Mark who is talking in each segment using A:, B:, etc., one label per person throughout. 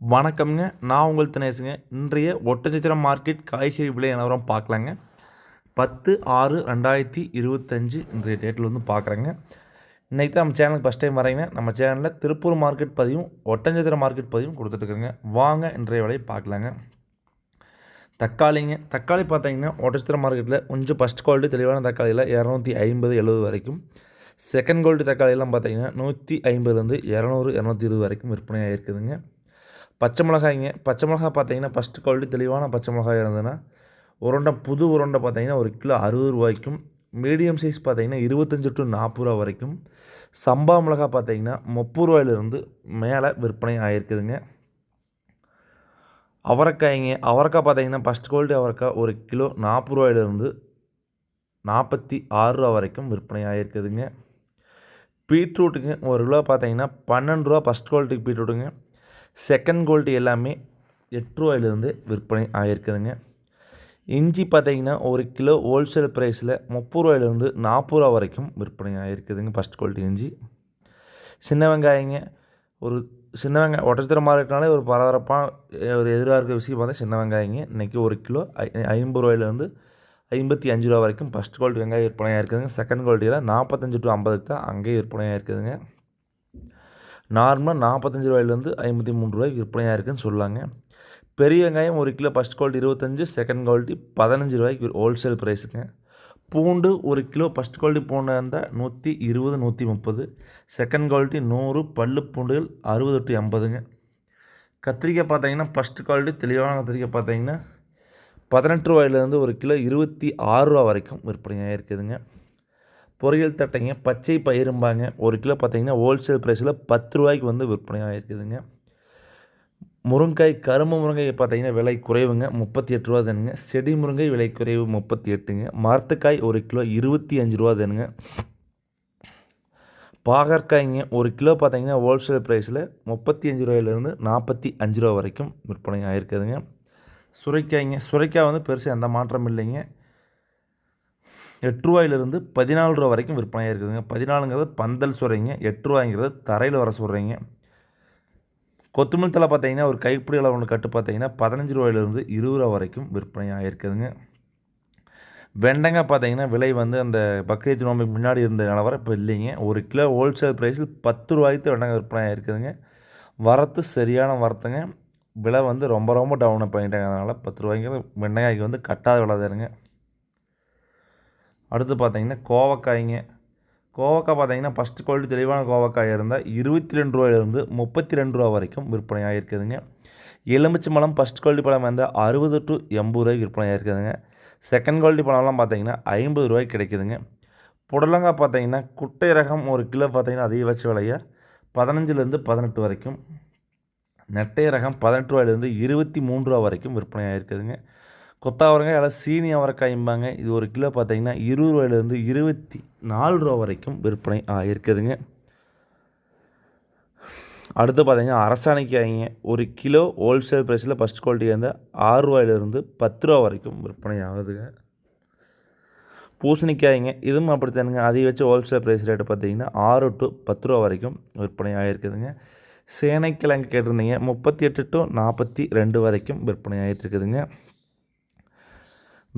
A: வணக்கம்ங்க. நான் உங்கள் தினேசுங்க. இன்றைய ஒட்டச்சத்திரம் மார்க்கெட் காய்கறி விலை நிலவரம் பார்க்கலாங்க. பத்து ஆறு ரெண்டாயிரத்தி இருபத்தஞ்சு இன்றைய டேட்டில் வந்து பார்க்குறேங்க. இன்றைக்கி தான் நம்ம சேனலுக்கு ஃபஸ்ட் டைம் வரீங்க நம்ம சேனலில் திருப்பூர் மார்க்கெட் பதிவும் ஒட்டஞ்சத்திரம் மார்க்கெட் பதிவும் கொடுத்துட்ருக்குங்க. வாங்க இன்றைய விலையை பார்க்கலாங்க. தக்காளிங்க. தக்காளி பார்த்தீங்கன்னா ஒட்டச்சத்திரம் மார்க்கெட்டில் கொஞ்சம் ஃபஸ்ட் குவாலிட்டி தெளிவான தக்காளியில் இரநூத்தி ஐம்பது எழுபது வரைக்கும். செகண்ட் குவாலிட்டி தக்காளியெல்லாம் பார்த்தீங்கன்னா நூற்றி ஐம்பதுலேருந்து இரநூறு இரநூத்தி இருபது வரைக்கும் விற்பனையாக இருக்குதுங்க பச்சை மிளகாய்ங்க. பச்சை மிளகாய் பார்த்தீங்கன்னா ஃபஸ்ட்டு குவாலிட்டி தெளிவான பச்சை மிளகாய் இருந்ததுன்னா உருண்டை புது உருண்டை பார்த்தீங்கன்னா ஒரு கிலோ அறுபது ரூபாய்க்கும் மீடியம் சைஸ் பார்த்தீங்கன்னா இருபத்தஞ்சி டு நாற்பது ரூபா வரைக்கும். சம்பா மிளகாய் பார்த்தீங்கன்னா முப்பது ரூபாயிலிருந்து மேலே விற்பனை ஆகிருக்குதுங்க அவரைக்காய்ங்க. அவரைக்காய் பார்த்தீங்கன்னா ஃபஸ்ட் குவாலிட்டி அவரைக்காய் ஒரு கிலோ நாற்பது ரூபாயிலிருந்து நாற்பத்தி ஆறு ரூபா வரைக்கும் விற்பனை ஆகிருக்குதுங்க பீட்ரூட்டுங்க ஒரு கிலோ பார்த்தீங்கன்னா பன்னெண்டு ரூபா ஃபஸ்ட் குவாலிட்டி பீட்ரூட்டுங்க. செகண்ட் குவாலிட்டி எல்லாமே எட்டு ரூபாயிலிருந்து விற்பனை ஆகிருக்குதுங்க இஞ்சி பார்த்தீங்கன்னா ஒரு கிலோ ஹோல்சேல் ப்ரைஸில் முப்பது ரூபாயிலேருந்து நாற்பது ரூபா வரைக்கும் விற்பனை ஆகிருக்குதுங்க ஃபஸ்ட் குவாலிட்டி இஞ்சி. சின்ன வெங்காயங்க ஒரு சின்ன வெங்காயம் ஒட்டச்சித்திர மார்க்கெட்னாலே ஒரு பரபரப்பான ஒரு எதிராக இருக்க விஷயம் பார்த்தா சின்ன வெங்காயங்க. இன்றைக்கி ஒரு கிலோ ஐ ஐம்பது ரூபாயிலேருந்து ஐம்பத்தி அஞ்சு ரூபா வரைக்கும் ஃபஸ்ட் குவாலிட்டி வெங்காயம் விற்பனையாக இருக்குதுங்க செகண்ட் குவாலிட்டியில் நாற்பத்தஞ்சு டு ஐம்பதுக்கு தான் அங்கேயே விற்பனையாக இருக்குதுங்க நார்மலாக நாற்பத்தஞ்சு ரூபாயிலேருந்து ஐம்பத்தி மூணு ரூபாய்க்கு விற்பனையாக இருக்குதுன்னு சொல்லாங்க. பெரிய வெங்காயம் ஒரு கிலோ ஃபஸ்ட் குவாலிட்டி இருபத்தஞ்சு செகண்ட் குவாலிட்டி பதினஞ்சு ரூபாய்க்கு ஹோல்சேல் ப்ரைஸுங்க பூண்டு ஒரு கிலோ ஃபஸ்ட் குவாலிட்டி பூண்டு இருந்தால் நூற்றி இருபது நூற்றி முப்பது. செகண்ட் குவாலிட்டி நூறு பல்லு பூண்டுகள் அறுபது டு எண்பதுங்க. கத்திரிக்காய் பார்த்தீங்கன்னா ஃபஸ்ட் குவாலிட்டி தெளிவான கத்திரிக்காய் பார்த்தீங்கன்னா பதினெட்டு ரூபாயிலேருந்து ஒரு கிலோ இருபத்தி ஆறு ரூபா வரைக்கும் விற்பனையாக இருக்குதுங்க. பொரியல் தட்டைங்க பச்சை பயிரும்பாங்க. ஒரு கிலோ பார்த்தீங்கன்னா ஹோல்சேல் ப்ரைஸில் பத்து ரூபாய்க்கு வந்து விற்பனை ஆகிருக்குதுங்க முருங்காய் கரும்பு முருங்கை பார்த்தீங்கன்னா விலை குறைவுங்க. முப்பத்தி எட்டு ரூபா தானுங்க. செடி முருங்கை விலை குறைவு முப்பத்தி எட்டுங்க மரத்துக்காய் ஒரு கிலோ இருபத்தி அஞ்சு ரூபா தானுங்க. பாகற்காய்ங்க ஒரு கிலோ பார்த்தீங்கன்னா ஹோல்சேல் ப்ரைஸில் முப்பத்தி அஞ்சு ரூபாயிலேருந்து நாற்பத்தி அஞ்சு ரூபா வரைக்கும் விற்பனை ஆகிருக்குதுங்க சுரைக்காய்ங்க சுரைக்காய் வந்து பெருசாக எந்த மாற்றம் இல்லைங்க. எட்டு ரூபாயிலிருந்து பதினாலு ரூபா வரைக்கும் விற்பனையாக இருக்குதுங்க. பதினாலுங்கிறது பந்தல் சொல்கிறீங்க எட்டு ரூபாய்ங்கிறது தரையில் வர சொல்கிறீங்க கொத்தமல்லி தலை பார்த்தீங்கன்னா ஒரு கைப்பிடி அளவு ஒன்று கட்டு பார்த்தீங்கன்னா பதினஞ்சு ரூபாயிலிருந்து இருபது ரூபா வரைக்கும் விற்பனை ஆகிருக்குதுங்க வெண்டங்காய் பார்த்தீங்கன்னா விலை வந்து அந்த பக்ரீத் நோம்புக்கு முன்னாடி இருந்த நிலவரம் இப்போ இல்லைங்க. ஒரு கிலோ ஹோல்சேல் ப்ரைஸில் பத்து ரூபாய்க்கு வெண்டங்காய் விற்பனை ஆகிருக்குதுங்க வரத்து சரியான வரத்துங்க. விலை வந்து ரொம்ப ரொம்ப டவுன் பண்ணிட்டாங்க. அதனால் பத்து ரூபாய்க்கு வெண்டங்காய்க்கு வந்து கட்டாத விலை தானுங்க. அடுத்து பார்த்தீங்கன்னா கோவக்காய்ங்க. கோவக்காய் பார்த்தீங்கன்னா ஃபஸ்ட்டு குவாலிட்டி தெளிவான கோவக்காய் இருந்தால் இருபத்தி ரெண்டு ரூபாயிலிருந்து முப்பத்தி ரெண்டு ரூபா வரைக்கும் விற்பனை ஆகிருக்குதுங்க எலுமிச்சை பழம் ஃபஸ்ட் குவாலிட்டி பழம் வந்து அறுபது டு எண்பது ரூபாய்க்கு விற்பனை ஆகிருக்குதுங்க செகண்ட் குவாலிட்டி பழம்லாம் பார்த்தீங்கன்னா ஐம்பது ரூபாய்க்கு கிடைக்குதுங்க. புடலங்காய் பார்த்தீங்கன்னா குட்டை ரகம் ஒரு கிலோ பார்த்தீங்கன்னா அதிகபட்ச விலையாக பதினஞ்சுலேருந்து பதினெட்டு வரைக்கும். நெட்டை ரகம் பதினெட்டு ரூபாயிலேருந்து இருபத்தி மூன்று ரூபா வரைக்கும் விற்பனை ஆகிருக்குதுங்க கொத்தவரங்காய் எல்லாம் சீனி அவரைக்காய்ம்பாங்க இது ஒரு கிலோ பார்த்தீங்கன்னா இருபது ரூபாயிலேருந்து இருபத்தி நாலு ரூபா வரைக்கும் விற்பனை ஆகிருக்குதுங்க அடுத்து பார்த்தீங்கன்னா அரசாணிக்காய்ங்க. ஒரு கிலோ ஹோல்சேல் ப்ரைஸில் ஃபஸ்ட் குவாலிட்டி வந்து ஆறு ரூபாயிலேருந்து பத்து ரூபா வரைக்கும் விற்பனை ஆகுதுங்க. பூசணிக்காய்ங்க இதுவும் அப்படித்தானுங்க. அதிகபட்ச ஹோல்சேல் ப்ரைஸ் ரேட்டு பார்த்தீங்கன்னா ஆறு டு பத்து ரூபா வரைக்கும் விற்பனை ஆகிருக்குதுங்க சேனைக்கிழங்கு கேட்டிருந்தீங்க முப்பத்தி எட்டு டு நாற்பத்தி ரெண்டு வரைக்கும் விற்பனை ஆகிட்டு இருக்குதுங்க.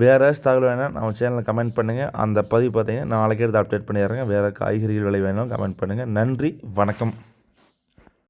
A: வேறு ஏதாச்சும் தகவல் வேணால் நம்ம சேனலில் கமெண்ட் பண்ணுங்கள் அந்த பதிவு பார்த்தீங்கன்னா நாளைக்கு எடுத்து அப்டேட் பண்ணிடுறேங்க. வேறு காய்கறிகள் விலை வேணும் கமெண்ட் பண்ணுங்கள் நன்றி வணக்கம்.